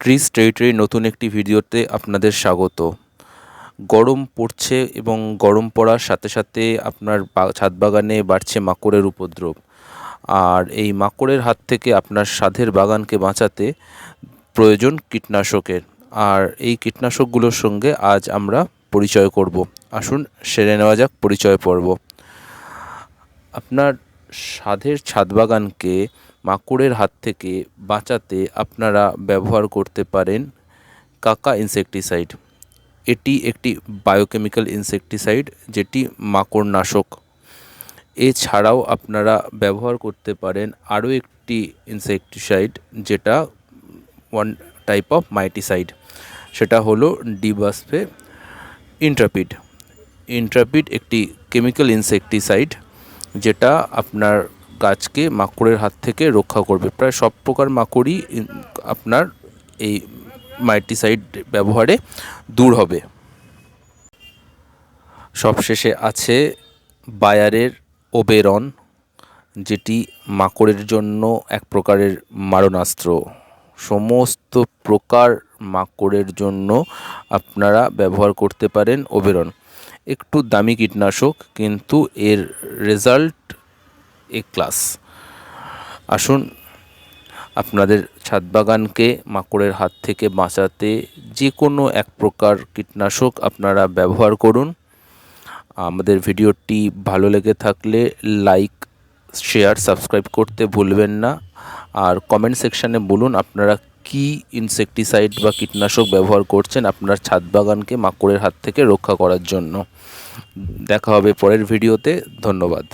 Trees territory নতুন একটি ভিডিওতে আপনাদের স্বাগত। গরম পড়ছে এবং গরম পড়ার সাথে সাথে আপনার ছাদ বাগানে বাড়ছে মাকড়ের উপদ্রব। আর এই মাকড়ের হাত থেকে আপনার সাধের বাগানকে বাঁচাতে প্রয়োজন কীটনাশকের। আর এই কীটনাশকগুলোর সঙ্গে আজ আমরা পরিচয় করব। আসুন, সেরে নেওয়া যাক পরিচয় পর্ব। আপনার সাধের ছাদ বাগানকে মাকড়ের হাত থেকে বাঁচাতে আপনারা ব্যবহার করতে পারেন কাকা ইনসেকটিসাইড। এটি একটি বায়োকেমিক্যাল ইনসেকটিসাইড যেটি মাকড়নাশক। এছাড়াও আপনারা ব্যবহার করতে পারেন আরও একটি ইনসেকটিসাইড যেটা ওয়ান টাইপ অফ মাইটিসাইড সেটা হলো ডিবাসপে ইন্ট্রাপিড ইন্ট্রাপিড একটি কেমিক্যাল ইনসেকটিসাইড যেটা আপনার গাছকে মাকড়ের হাত থেকে রক্ষা করবে। প্রায় সব প্রকার মাকড়ই আপনার এই মাইটিসাইড ব্যবহারে দূর হবে। সবশেষে আছে বায়ারের ওবেরন, যেটি মাকড়ের জন্য এক প্রকারের মারণাস্ত্র। সমস্ত প্রকার মাকড়ের জন্য আপনারা ব্যবহার করতে পারেন ওবেরন। একটু দামি কীটনাশক, কিন্তু এর রেজাল্ট এ ক্লাস। আসুন, আপনাদের ছাদ বাগানকে মাকড়ের হাত থেকে বাঁচাতে যে কোনো এক প্রকার কীটনাশক আপনারা ব্যবহার করুন। আমাদের ভিডিওটি ভালো লেগে থাকলে লাইক, শেয়ার, সাবস্ক্রাইব করতে ভুলবেন না। আর কমেন্ট সেকশানে বলুন আপনারা কি ইনসেকটিসাইড বা কীটনাশক ব্যবহার করছেন আপনার ছাদ বাগানকে মাকড়ের হাত থেকে রক্ষা করার জন্য। দেখা হবে পরের ভিডিওতে। ধন্যবাদ।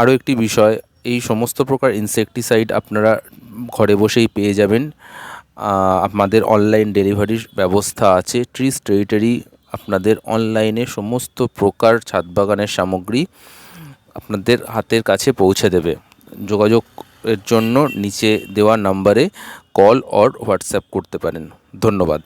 আরও একটি বিষয়, এই সমস্ত প্রকার ইনসেকটিসাইড আপনারা ঘরে বসেই পেয়ে যাবেন। আমাদের অনলাইন ডেলিভারির ব্যবস্থা আছে ট্রিস টেরিটরি আপনাদের অনলাইনে সমস্ত প্রকার ছাদ বাগানের সামগ্রী আপনাদের হাতের কাছে পৌঁছে দেবে। যোগাযোগের জন্য নিচে দেওয়া নাম্বারে কল অর হোয়াটসঅ্যাপ করতে পারেন। ধন্যবাদ।